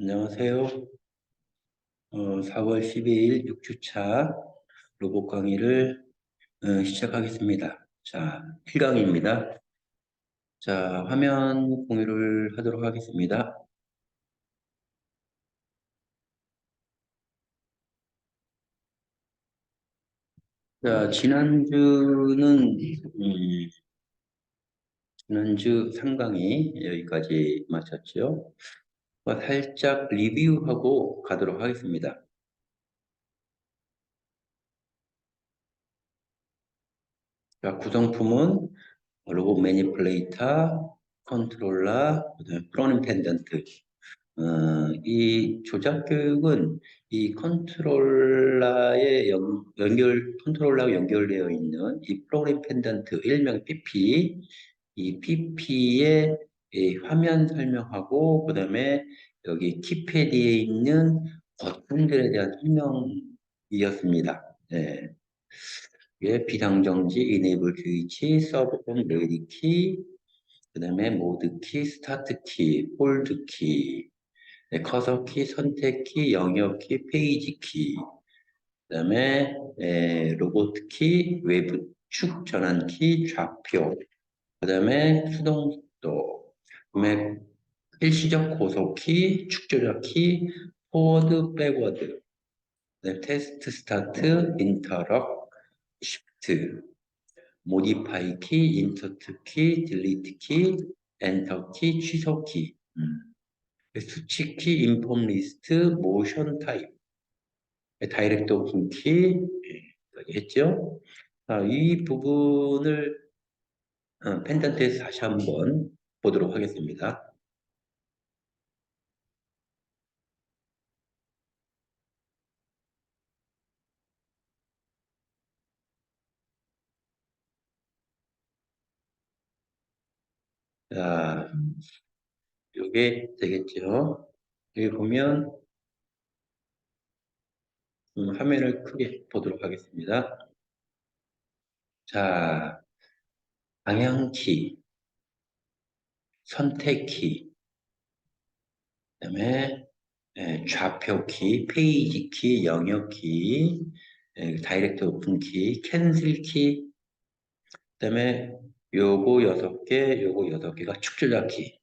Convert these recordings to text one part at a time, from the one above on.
안녕하세요. 어, 4월 12일 6주차 로봇 강의를 어, 시작하겠습니다. 자, 1강입니다. 자, 화면 공유를 하도록 하겠습니다. 자, 지난주는 음, 지난주 3강이 여기까지 마쳤죠. 살짝 리뷰하고 가도록 하겠습니다. 자, 구성품은 로봇 매니플레이터, 컨트롤러, 프로님 펜던트. 어, 이 조작 교육은 이 컨트롤러에 연, 연결, 컨트롤러와 연결되어 있는 이 프로그램 펜던트, 일명 PP, 이 PP의 이 화면 설명하고, 그 다음에 여기 키패드에 있는 버튼들에 대한 설명이었습니다. 네. 예, 비상정지, 이네이블 스위치, 서브 온 레디 키, 그 다음에 모드 키, 스타트 키, 홀드 키, 네, 커서 키, 선택 키, 영역 키, 페이지 키, 그 다음에 에, 로봇 키, 외부 축 전환 키, 좌표, 그 다음에 수동 속도, 그 다음에 일시적 고속 키, 축 조작 키, 포워드, 백워드, 네, 테스트 스타트, 인터럽, 시프트, 모디파이 키, 인서트 키, 딜리트 키, 엔터 키, 취소 키. 음. 수치 키, 인폼 리스트, 모션 타입, 다이렉트 오픈 키, 했죠? 자, 이 부분을 어, 펜던트에서 다시 한번 보도록 하겠습니다. 자, 이게 되겠죠? 여기 보면 음, 화면을 크게 보도록 하겠습니다. 자, 방향키, 선택키, 그 다음에 예, 좌표키, 페이지키, 영역키, 예, 다이렉트 오픈키, 캔슬키, 그 다음에 요거 여섯 개, 요거 여섯 개가 축조작키,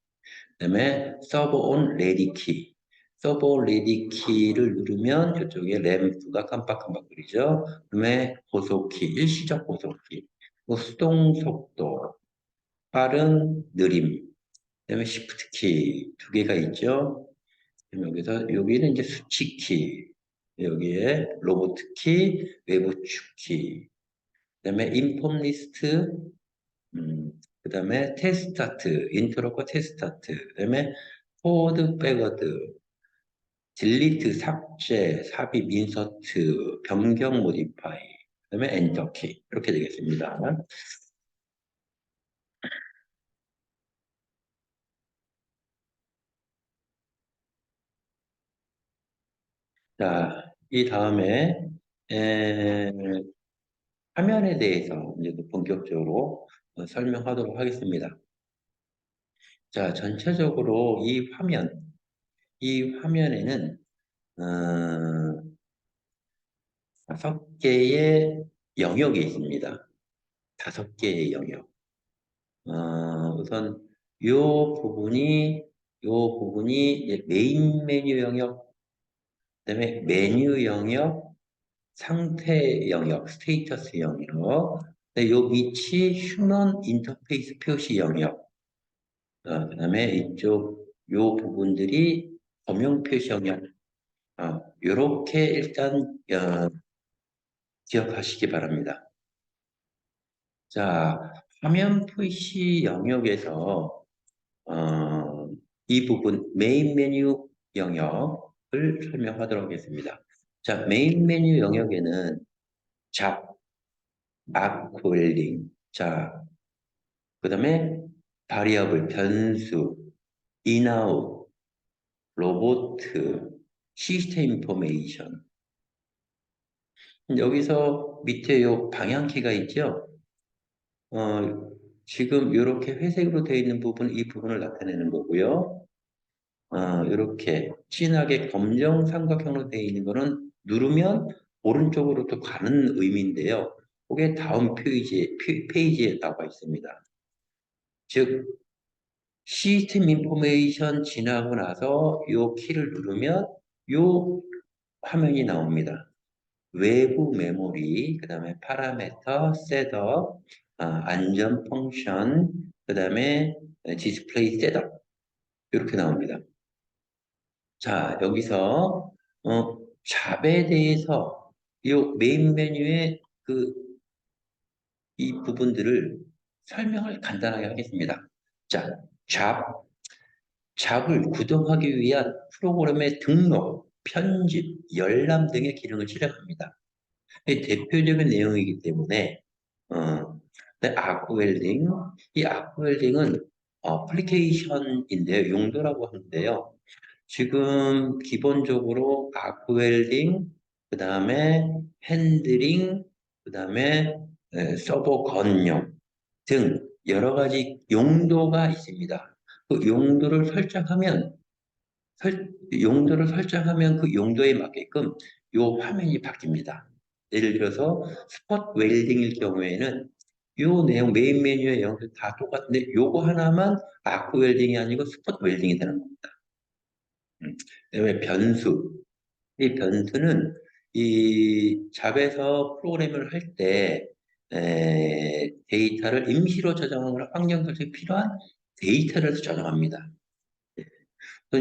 그 다음에 서버 온 레디 키, 서버 레디 키를 누르면 이쪽에 램프가 깜빡깜빡거리죠. 그 다음에 고속키, 일시적 고속키, 뭐 수동 속도, 빠른 느림, 그 다음에 시프트 키두 개가 있죠. 여기서 여기는 이제 수치 키, 여기에 로봇 키, 외부 축 키, 그 다음에 인폼 리스트, 음, 그 다음에 테스타트, 인트로과 테스타트, 그 다음에 포워드, 백워드, 딜리트, 삭제, 삽입, 인서트, 변경, 모디파이, 그 다음에 엔터 키 이렇게 되겠습니다. 자, 이 다음에 에, 화면에 대해서 이제 본격적으로 어, 설명하도록 하겠습니다. 자, 전체적으로 이 화면, 이 화면에는 어, 다섯 개의 영역이 있습니다. 다섯 개의 영역. 어, 우선 요 부분이 요 부분이 메인 메뉴 영역, 그다음에 메뉴 영역, 상태 영역, 스테이터스 영역, 요 밑이 휴먼 인터페이스 표시 영역, 어, 그 다음에 이쪽 요 부분들이 범용 표시 영역, 어, 요렇게 일단 어, 기억하시기 바랍니다. 자, 화면 표시 영역에서 어, 이 부분 메인 메뉴 영역 을 설명하도록 하겠습니다. 자, 메인 메뉴 영역에는 잡, 마크웰링, 자, 그 다음에 바리어블, 변수, 인아웃, 로보트, 시스템 인포메이션. 여기서 밑에 요 방향키가 있죠? 어, 지금 이렇게 회색으로 되어 있는 부분, 이 부분을 나타내는 거고요. 어, 이렇게 진하게 검정 삼각형으로 되어 있는 거는 누르면 오른쪽으로 또 가는 의미인데요. 그게 다음 페이지에, 페이지에 나와 있습니다. 즉, 시스템 인포메이션 지나고 나서 이 키를 누르면 이 화면이 나옵니다. 외부 메모리, 그 다음에 파라메터, 셋업, 아, 안전 펑션, 그 다음에 디스플레이 셋업 이렇게 나옵니다. 자, 여기서 어, 잡에 대해서 이 메인 메뉴의 그 이 부분들을 설명을 간단하게 하겠습니다. 자, 잡, 잡을 구동하기 위한 프로그램의 등록, 편집, 열람 등의 기능을 실행합니다. 대표적인 내용이기 때문에 어, 아크웰딩, 이 아크웰딩은 어플리케이션인데요. 용도라고 하는데요. 지금 기본적으로 아크웰딩, 그 다음에 핸들링, 그 다음에 서버 건용 등 여러 가지 용도가 있습니다. 그 용도를 설정하면 설, 용도를 설정하면 그 용도에 맞게끔 요 화면이 바뀝니다. 예를 들어서 스팟 웰딩일 경우에는 요 내용 메인 메뉴의 내용들 다 똑같은데 요거 하나만 아크 웰딩이 아니고 스팟 웰딩이 되는 겁니다. 그다음에 음, 변수. 이 변수는 이 잡에서 프로그램을 할 때 데이터를 임시로 저장하거나 환경 설정이 필요한 데이터를 저장합니다.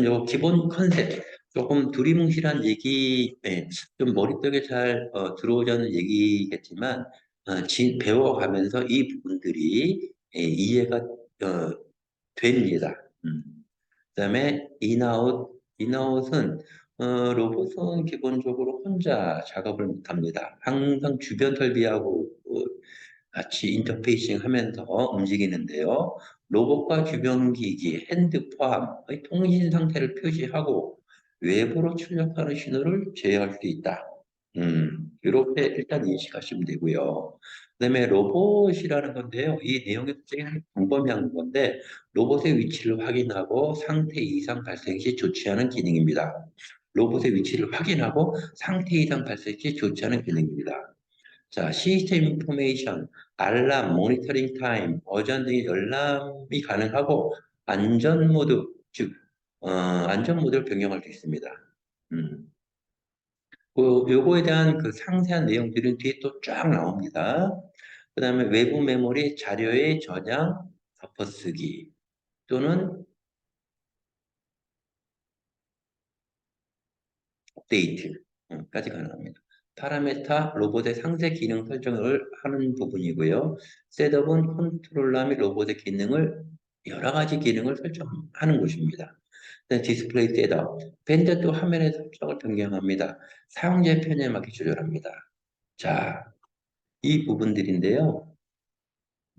요 기본 컨셉, 조금 두리뭉실한 얘기, 네, 좀 머릿속에 잘 어, 들어오지 않는 얘기겠지만 어, 지, 배워가면서 이 부분들이 예, 이해가 어, 됩니다. 음. 그 다음에 인아웃, 인아웃은 어, 로봇은 기본적으로 혼자 작업을 못합니다. 항상 주변 설비하고 어, 같이 인터페이싱 하면서 움직이는데요. 로봇과 주변 기기, 핸드 포함의 통신 상태를 표시하고 외부로 출력하는 신호를 제어할 수 있다. 음, 이렇게 일단 인식하시면 되고요. 그 다음에 로봇이라는 건데요. 이 내용이 굉장히 광범위한 건데 로봇의 위치를 확인하고 상태 이상 발생 시 조치하는 기능입니다. 로봇의 위치를 확인하고 상태 이상 발생 시 조치하는 기능입니다. 자, 시스템 인포메이션, 알람, 모니터링 타임, 어전 등의 열람이 가능하고 안전 모드, 즉 어, 안전 모드를 변경할 수 있습니다. 음. 그 요거에 대한 그 상세한 내용들은 뒤에 또 쫙 나옵니다. 그 다음에 외부 메모리 자료의 저장, 덮어쓰기 또는 업데이트까지 가능합니다. 파라메타 로봇의 상세 기능 설정을 하는 부분이고요. 셋업은 컨트롤러 및 로봇의 기능을 여러 가지 기능을 설정하는 곳입니다. 디스플레이 셋업, 밴드도 화면의 설정을 변경합니다. 사용자의 편에 맞게 조절합니다. 자, 이 부분들인데요.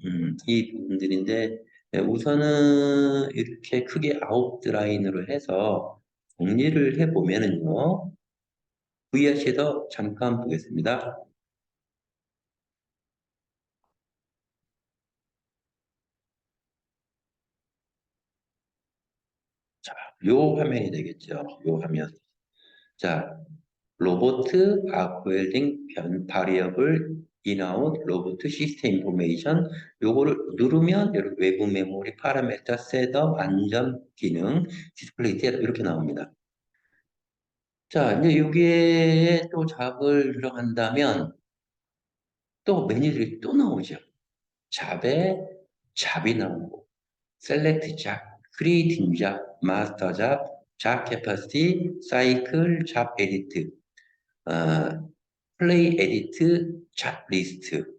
음, 이 부분들인데 우선은 이렇게 크게 아웃 라인으로 해서 정리를 해보면은요. VRC에서 잠깐 보겠습니다. 자, 요 화면이 되겠죠. 요 화면. 자, 로보트, 아쿠웰딩, 변, 바리어블, 인아웃, 로보트, 시스템 인포메이션 요거를 누르면 이렇게 외부 메모리, 파라메터, 셋업, 안전 기능, 디스플레이 셋업 이렇게 나옵니다. 자, 이제 여기에 또 잡을 들어간다면 또 메뉴들이 또 나오죠. 잡에 잡이 나오고 셀렉트 잡, 크리에이팅 잡, 마스터 잡, 잡 캐퍼시티, 사이클, 잡 에디트, 어, 에디트, 잡 리스트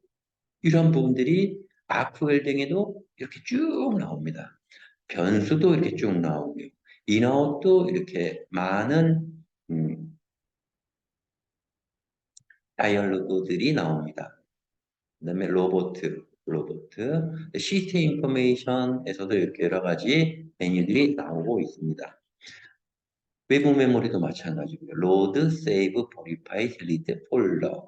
이런 부분들이 아크 웰딩에도 이렇게 쭉 나옵니다. 변수도 이렇게 쭉 나오고 인아웃도 이렇게 많은 음, 다이얼로그들이 나옵니다. 그 다음에 로보트, 로보트, 시스템 인포메이션에서도 이렇게 여러 가지 메뉴들이 나오고 있습니다. 외부 메모리도 마찬가지고요. 로드, 세이브, 버리파이, 딜리트, 폴더,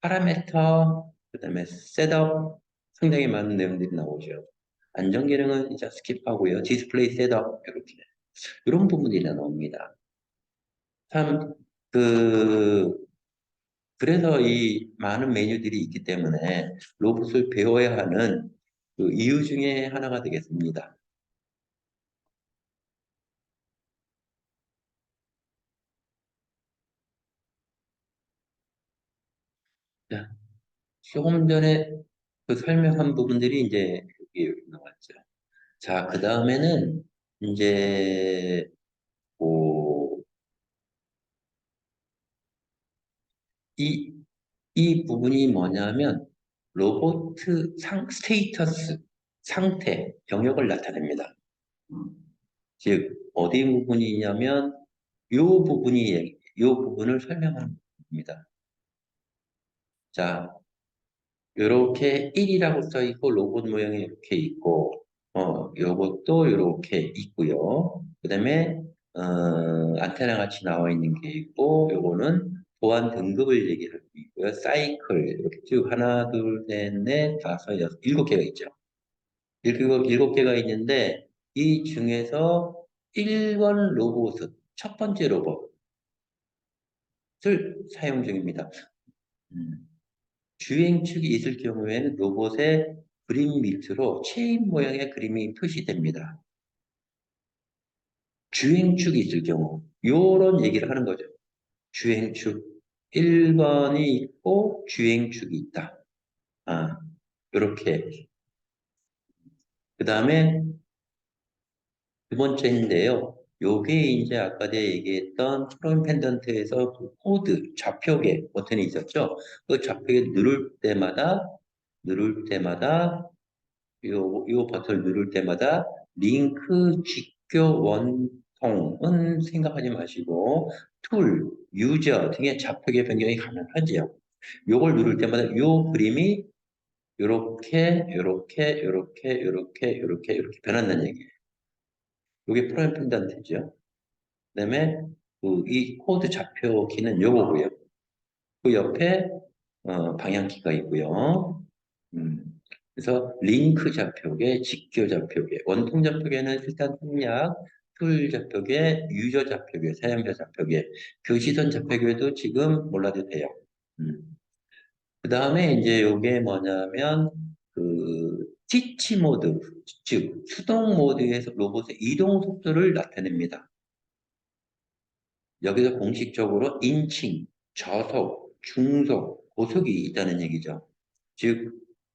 파라메터, 그 다음에 셋업 상당히 많은 내용들이 나오죠. 안전 기능은 이제 스킵하고요. 디스플레이 셋업 이렇게 이런 부분들이 나옵니다. 참, 그, 그래서 이 많은 메뉴들이 있기 때문에 로봇을 배워야 하는 그 이유 중에 하나가 되겠습니다. 자, 조금 전에 그 설명한 부분들이 이제 여기 나왔죠. 자, 그 다음에는 이제 뭐 이, 이 부분이 뭐냐면 로봇 상, 스테이터스, 상태, 영역을 나타냅니다. 즉, 어디 부분이냐면 이 부분이, 이 부분을 설명하는 부분입니다. 자, 이렇게 1이라고 써 있고 로봇 모양이 이렇게 있고 어, 요것도 이렇게 있고요. 그 다음에 어, 안테나 같이 나와 있는 게 있고 요거는 보안 등급을 얘기하고 있고요. 사이클 이렇게 쭉 하나, 둘, 셋, 넷, 다섯, 여섯, 일곱 개가 있죠. 일곱, 일곱 개가 있는데 이 중에서 1번 로봇은 첫 번째 로봇을 사용 중입니다. 음. 주행 축이 있을 경우에는 로봇의 그림 밑으로 체인 모양의 그림이 표시됩니다. 주행 축이 있을 경우 요런 얘기를 하는 거죠. 주행축 1번이 있고 주행축이 있다. 아, 요렇게 그 다음에 두 번째인데요. 요게 이제 아까 제가 얘기했던 프로인 펜던트에서 그 코드, 좌표계 버튼이 있었죠. 그 좌표계 누를 때마다 누를 때마다 요, 요 버튼을 누를 때마다 링크, 직교, 원 통은 생각하지 마시고 툴, 유저 등의 좌표계 변경이 가능하지요. 요걸 누를 때마다 요 그림이 요렇게, 요렇게, 요렇게, 요렇게, 요렇게, 요렇게 변한다는 얘기예요. 요게 프로임 펜던트죠. 그 다음에 그 이 코드 좌표키는 요거고요. 그 옆에 어, 방향키가 있고요. 음, 그래서 링크 좌표계, 직교 좌표계, 원통 좌표계는 일단 생략, 툴 좌표계, 유저 좌표계, 사용자 좌표계, 교시선 좌표계도 지금 몰라도 돼요. 음. 그 다음에 이제 요게 뭐냐면 그 티치 모드, 즉 수동 모드에서 로봇의 이동 속도를 나타냅니다. 여기서 공식적으로 인칭, 저속, 중속, 고속이 있다는 얘기죠. 즉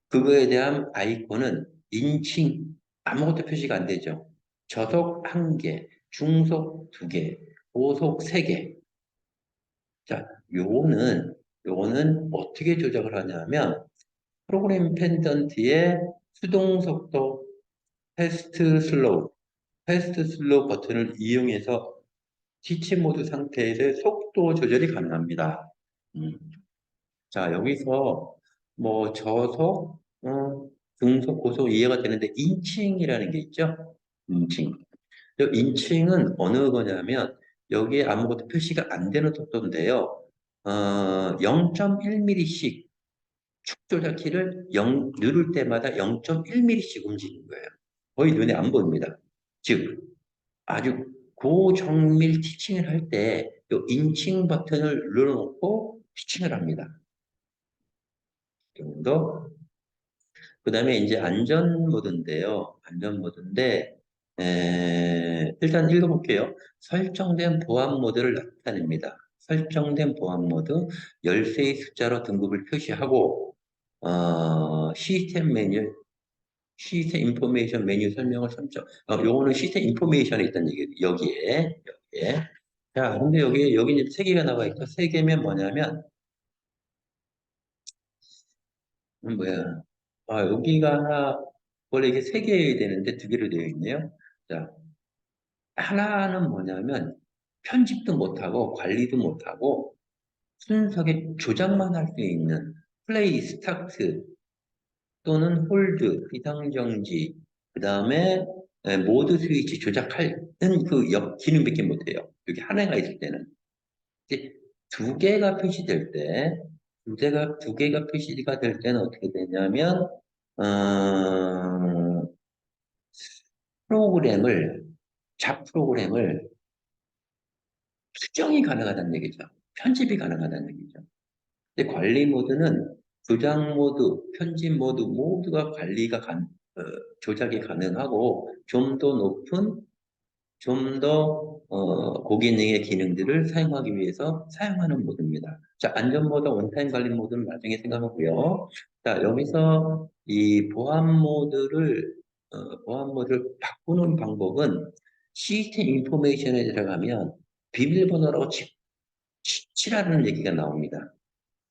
그거에 대한 아이콘은 인칭 아무것도 표시가 안 되죠. 저속 한 개, 중속 두 개, 고속 세 개. 자, 요거는 요거는 어떻게 조작을 하냐면 프로그램 펜던트의 수동 속도 패스트 슬로우, 패스트 슬로우 버튼을 이용해서 티치 모드 상태에서 속도 조절이 가능합니다. 음. 자, 여기서 뭐 저속, 어, 중속, 고속 이해가 되는데 인칭이라는 게 있죠? 인칭. 인칭은 어느 거냐면 여기에 아무것도 표시가 안 되는 속도인데요. 어, 0.1mm씩 축 조작 키를 0, 누를 때마다 0.1mm씩 움직이는 거예요. 거의 눈에 안 보입니다. 즉, 아주 고정밀 티칭을 할 때 이 인칭 버튼을 눌러놓고 티칭을 합니다. 정도. 그 다음에 이제 안전 모드인데요. 안전 모드인데, 에, 일단 읽어볼게요. 설정된 보안 모드를 나타냅니다. 설정된 보안 모드, 열쇠의 숫자로 등급을 표시하고, 어, 시스템 메뉴, 시스템 인포메이션 메뉴 설명을 선정. 어, 요거는 시스템 인포메이션에 있다는 얘기, 여기에, 여기에. 자, 근데 여기, 여기 이제 세 개가 나와 있죠. 세 개면 뭐냐면, 음, 뭐야. 아, 여기가 원래 이게 세 개여야 되는데 두 개로 되어 있네요. 자, 하나는 뭐냐면, 편집도 못하고, 관리도 못하고, 순서에 조작만 할 수 있는 플레이 스타트 또는 홀드, 비상정지, 그 다음에 모드 스위치 조작하는 그 역 기능밖에 못해요. 여기 하나가 있을 때는. 이제 두 개가 표시될 때, 두 개가, 두 개가 표시가 될 때는 어떻게 되냐면, 어, 프로그램을 잡 프로그램을 수정이 가능하다는 얘기죠. 편집이 가능하다는 얘기죠. 근데 관리 모드는 조작 모드, 편집 모드 모두가 관리가 간, 어, 조작이 가능하고 좀 더 높은 좀더 어, 고기능의 기능들을 사용하기 위해서 사용하는 모드입니다. 자, 안전 모드, 원타임 관리 모드는 나중에 생각하고요. 자, 여기서 이 보안 모드를 어, 보안 모드를 바꾸는 방법은 시스템 인포메이션에 들어가면 비밀번호라고 치, 치, 치라는 얘기가 나옵니다.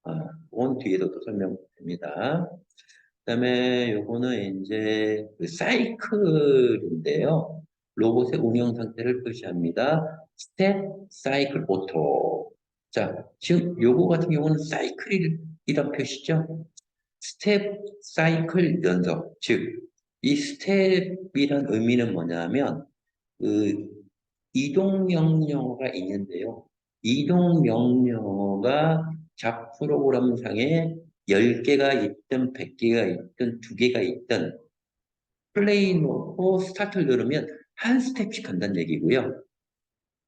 아, 원 뒤에도 또 설명됩니다. 그 다음에 요거는 이제 그 사이클인데요. 로봇의 운영 상태를 표시합니다. 스텝, 사이클, 오토. 자, 지금 요거 같은 경우는 사이클이란 표시죠. 스텝, 사이클, 연속. 즉, 이 스텝이란 의미는 뭐냐면, 그, 이동 명령어가 있는데요. 이동 명령어가 잡 프로그램상에 10개가 있든 100개가 있든 2개가 있든 플레이 놓고 스타트를 누르면 한 스텝씩 간다는 얘기고요.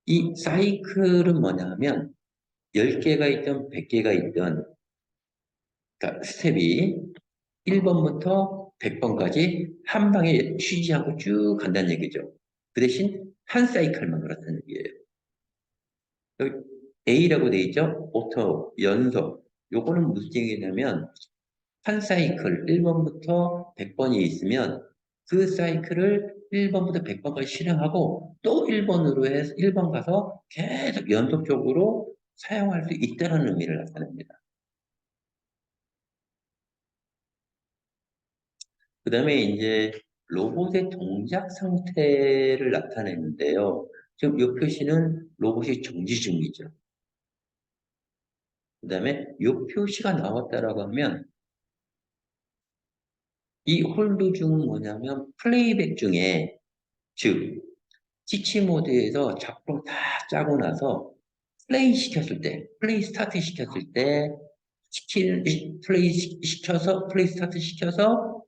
이 사이클은 뭐냐면 10개가 있든 100개가 있든 그러니까 스텝이 1번부터 100번까지 한 방에 쉬지 않고 쭉 간다는 얘기죠. 그 대신 한 사이클만 그렇다는 얘기예요. 여기 A라고 돼 있죠? 오토, 연속. 요거는 무슨 얘기냐면 한 사이클 1번부터 100번이 있으면 그 사이클을 1번부터 100번까지 실행하고 또 1번으로 해서 1번 가서 계속 연속적으로 사용할 수 있다는 의미를 나타냅니다. 그 다음에 이제 로봇의 동작 상태를 나타내는데요. 지금 이 표시는 로봇이 정지 중이죠. 그 다음에 이 표시가 나왔다라고 하면 이 홀드 중은 뭐냐면 플레이백 중에 즉 지치 모드에서 작품 다 짜고 나서 플레이 시켰을 때 플레이 스타트 시켰을 때 시키는 플레이 시켜서 플레이 스타트 시켜서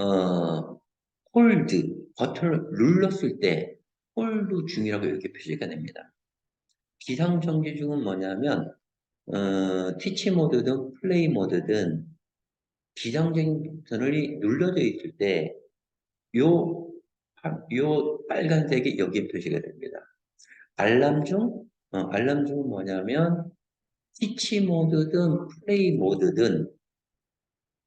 어 홀드 버튼을 눌렀을 때 홀드 중이라고 이렇게 표시가 됩니다. 비상정지 중은 뭐냐면 어, 티치 모드든 플레이 모드든 비상적인 버튼이 눌러져 있을 때, 요, 요 빨간색이 여기에 표시가 됩니다. 알람 중, 어, 알람 중은 뭐냐면, 티치 모드든 플레이 모드든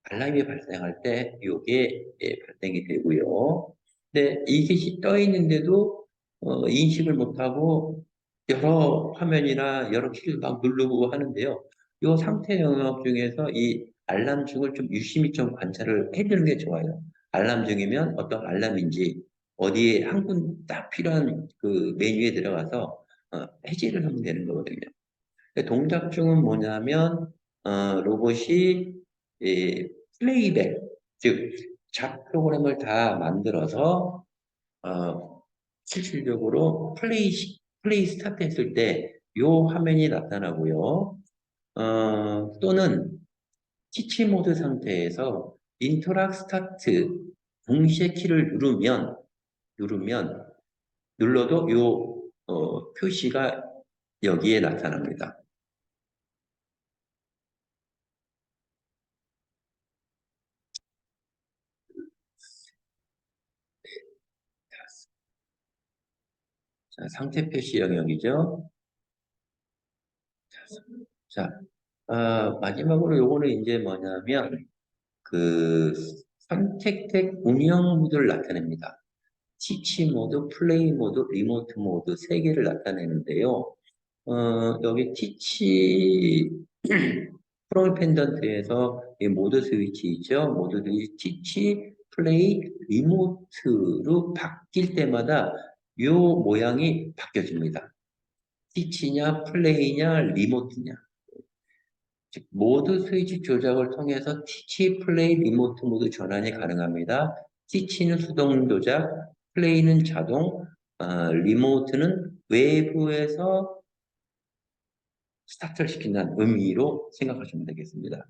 알람이 발생할 때 요게 예, 발생이 되고요. 근데 이게 떠 있는데도 어, 인식을 못하고 여러 화면이나 여러 키를 막 누르고 하는데요. 이 상태 영역 중에서 이 알람 중을 좀 유심히 좀 관찰을 해주는 게 좋아요. 알람 중이면 어떤 알람인지 어디에 한 군 딱 필요한 그 메뉴에 들어가서 어, 해제를 하면 되는 거거든요. 동작 중은 뭐냐면 어, 로봇이 예, 플레이백 즉 잡 프로그램을 다 만들어서 어, 실질적으로 플레이 플레이 스타트 했을 때이 화면이 나타나고요. 어, 또는 티치 모드 상태에서 인터락 스타트 동시에 키를 누르면 누르면 눌러도 이 어, 표시가 여기에 나타납니다. 자, 상태 표시 영역이죠. 자, 어, 마지막으로 요거는 이제 뭐냐면 그 선택된 운영 모드를 나타냅니다. 티치 모드, 플레이 모드, 리모트 모드 세 개를 나타내는데요. 어, 여기 티치 프로이 펜던트에서 이 모드 스위치 있죠. 모드들이 티치, 플레이, 리모트로 바뀔 때마다 이 모양이 바뀌어집니다. 티치냐, 플레이냐, 리모트냐. 즉 모드 스위치 조작을 통해서 티치, 플레이, 리모트 모드 전환이 가능합니다. 티치는 수동 조작, 플레이는 자동, 어, 리모트는 외부에서 스타트를 시킨다는 의미로 생각하시면 되겠습니다.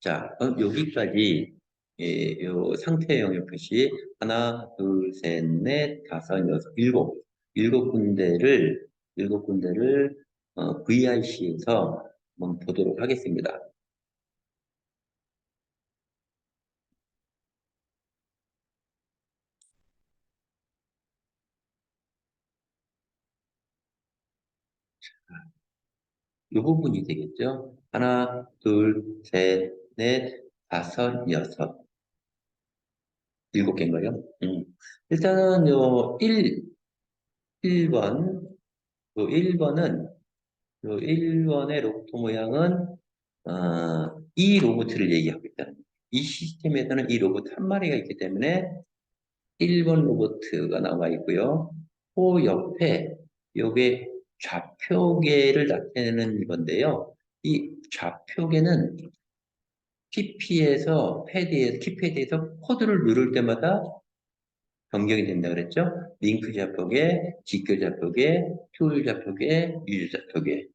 자, 여기까지 예, 요 상태 영역 표시 하나, 둘, 셋, 넷, 다섯, 여섯, 일곱 일곱 군데를 일곱 군데를 어, VIC에서 한번 보도록 하겠습니다. 이 부분이 되겠죠. 하나, 둘, 셋, 넷, 다섯, 여섯, 일곱 개인가요? 음. 일단은 요 1, 1번, 요 1번은 요 1번의 로봇 모양은 어, 이 로봇을 얘기하고 있다. 이 시스템에서는 이 로봇 한 마리가 있기 때문에 1번 로봇가 나와 있고요. 그 옆에 요게 좌표계를 나타내는 건데요. 이 좌표계는 PP에서 패드에서 키패드에서 코드를 누를 때마다 변경이 된다 그랬죠? 링크 좌표계, 직교 좌표계, 툴 좌표계, 유저 좌표계.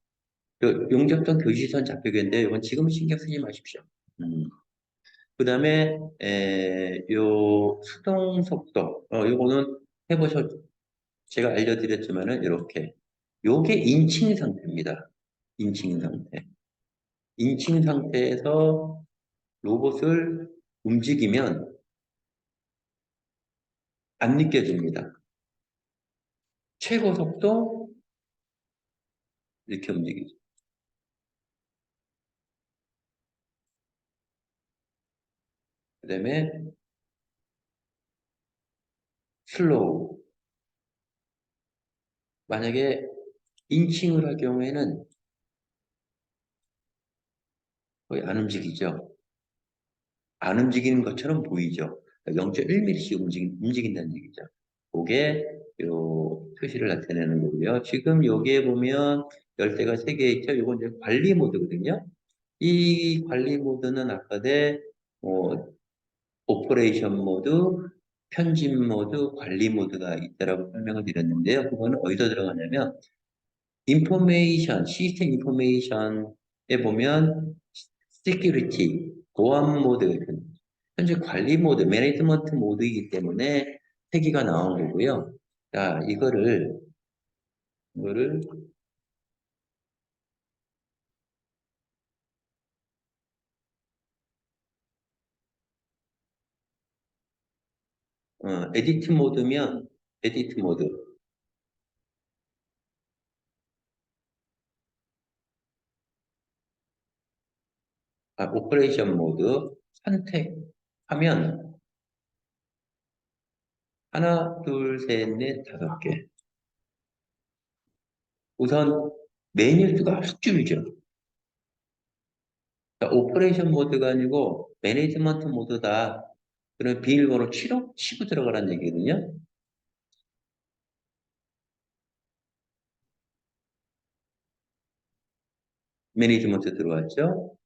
용접선 교시선 좌표계인데 이건 지금 신경 쓰지 마십시오. 음. 그 다음에 요 수동 속도 어, 요거는 해보셔 제가 알려드렸지만은 이렇게 요게 인칭 상태입니다. 인칭 상태. 인칭 상태에서 로봇을 움직이면 안 느껴집니다. 최고 속도 이렇게 움직이죠. 그 다음에 슬로우 만약에 인칭을 할 경우에는 거의 안 움직이죠. 안 움직이는 것처럼 보이죠. 0.1mm씩 움직인, 움직인다는 얘기죠. 그게 요 표시를 나타내는 거고요. 지금 여기에 보면 열쇠가 3개 있죠. 이건 이제 관리 모드거든요. 이 관리 모드는 아까대 뭐 오퍼레이션 모드, 편집 모드, 관리 모드가 있다라고 설명을 드렸는데요. 그거는 어디서 들어가냐면 인포메이션, 시스템 인포메이션에 보면 시큐리티, 보안 모드, 현재 관리 모드, 매니지먼트 모드이기 때문에 세 개가 나온 거고요. 자, 이거를 이거를 어, 에디트 모드면 에디트 모드 아, 오퍼레이션 모드 선택하면 하나, 둘, 셋, 넷, 다섯 개. 우선 메뉴 수가 확 줄죠. 그러니까 오퍼레이션 모드가 아니고 매니지먼트 모드다. 그럼 비밀번호 7호 치고 들어가라는 얘기거든요. 매니지먼트 들어왔죠.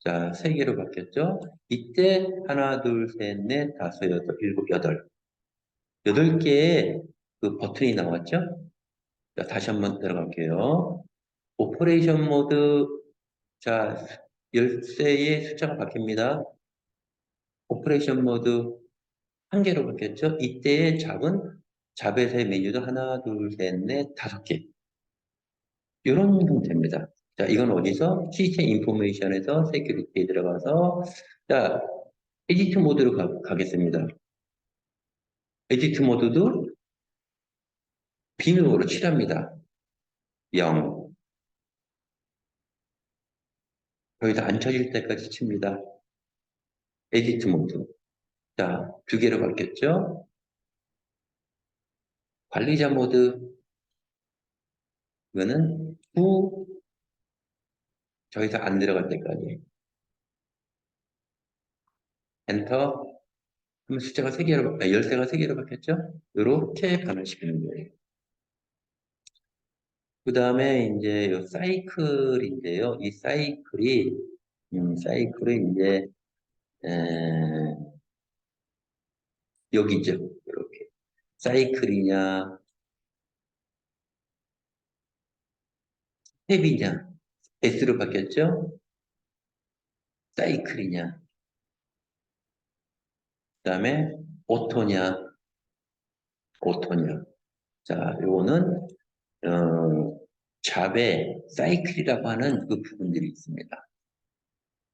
자, 세 개로 바뀌었죠. 이때 하나, 둘, 셋, 넷, 다섯, 여섯, 일곱, 여덟. 여덟 개의 그 버튼이 나왔죠. 자, 다시 한번 들어갈게요. 오퍼레이션 모드, 자, 열쇠의 숫자가 바뀝니다. 오퍼레이션 모드 한 개로 바뀌었죠. 이때의 잡은 잡에서의 메뉴도 하나, 둘, 셋, 넷, 다섯 개. 이런 형태입니다. 자, 이건 어디서? 시스템 인포메이션에서 세큐리티에 들어가서 자, 에디트 모드로 가, 가겠습니다. 에디트 모드도 비밀번호로 칠합니다. 0. 거기서 안 쳐질 때까지 칩니다. 에디트 모드. 자, 두 개로 바뀌었죠? 관리자 모드. 이거는 후, 저기서 안 들어갈 때까지. 엔터. 그러면 숫자가 3개로, 아, 열쇠가 3개로 바뀌었죠? 이렇게 변환시키는 거예요. 그 다음에 이제 요 사이클인데요. 이 사이클이, 음, 사이클이 이제, 에, 여기죠. 이렇게. 사이클이냐, 스텝이냐, S로 바뀌었죠? 사이클이냐. 다음에 오토냐, 오토냐. 자, 요거는 어, 잡의 사이클이라고 하는 그 부분들이 있습니다.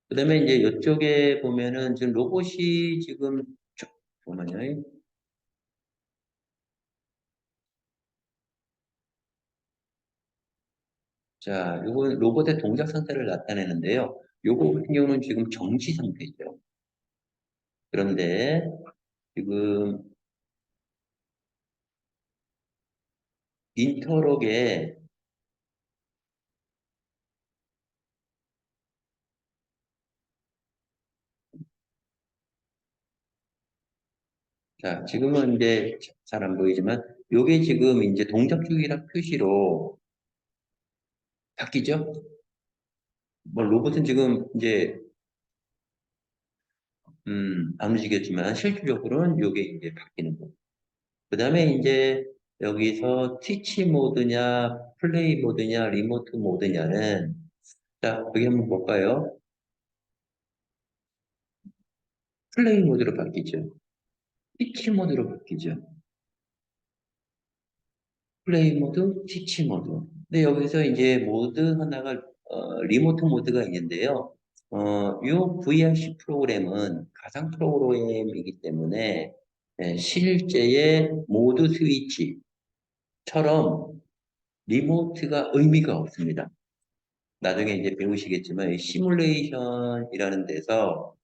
그 다음에 이제 이쪽에 보면은 지금 로봇이 지금 잠깐만요. 자, 요거 로봇의 동작 상태를 나타내는데요. 요거 같은 경우는 지금 정지 상태죠. 그런데 지금 인터록에 자, 지금은 이제 잘 안 보이지만 요게 지금 이제 동작 중이라 표시로 바뀌죠? 뭐 로봇은 지금 이제 음, 안 움직였지만 실질적으로는 요게 이제 바뀌는 거. 그 다음에 이제 여기서 티치 모드냐, 플레이 모드냐, 리모트 모드냐는 자, 여기 한번 볼까요? 플레이 모드로 바뀌죠. 티치 모드로 바뀌죠. 플레이 모드, 티치 모드. 근데 여기서 이제 모드 하나가 어, 리모트 모드가 있는데요. 어, 이 VRC 프로그램은 가상 프로그램이기 때문에 네, 실제의 모드 스위치처럼 리모트가 의미가 없습니다. 나중에 이제 배우시겠지만 시뮬레이션이라는 데서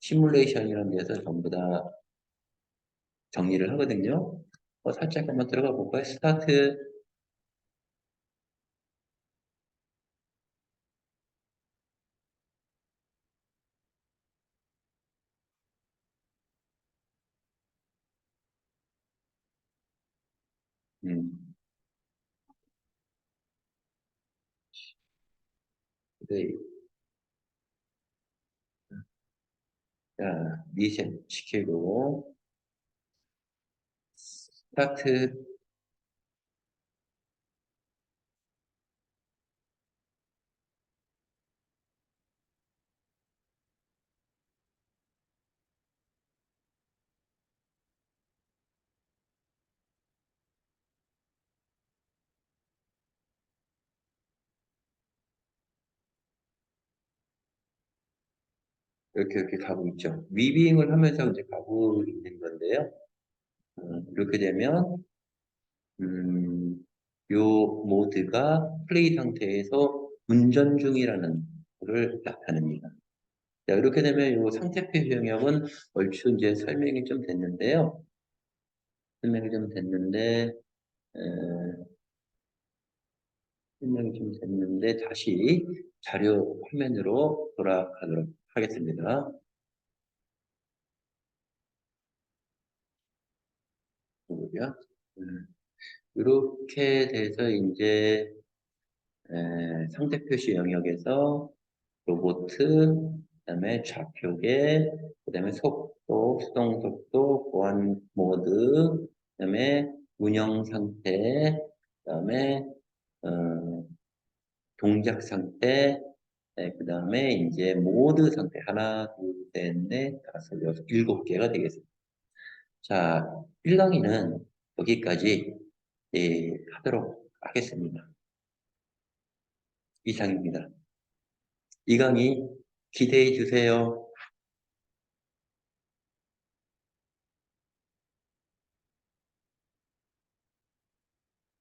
시뮬레이션이라는 데서 전부 다 정리를 하거든요. 어, 살짝 한번 들어가 볼까요? 스타트 음. 네. 자, 리셋 시키고 스타트 이렇게 이렇게 가고 있죠. 위빙을 하면서 이제 가고 있는 건데요. 음, 이렇게 되면 음, 요 모드가 플레이 상태에서 운전 중이라는 것을 나타냅니다. 자, 이렇게 되면 요 상태표 영역은 얼추 이제 설명이 좀 됐는데요. 설명이 좀 됐는데, 에, 설명이 좀 됐는데, 다시 자료 화면으로 돌아가도록 하겠습니다. 보고요. 음, 이렇게 돼서 이제 에, 상태 표시 영역에서 로보트, 그다음에 좌표계, 그다음에 속도, 수동 속도, 보안 모드, 그다음에 운영 상태, 그다음에 어, 동작 상태, 네, 그 다음에 이제 모드 상태 하나, 둘, 셋, 넷, 다섯, 여섯, 일곱 개가 되겠습니다. 자, 1강의는 여기까지 예, 하도록 하겠습니다. 이상입니다. 이 강의 기대해 주세요.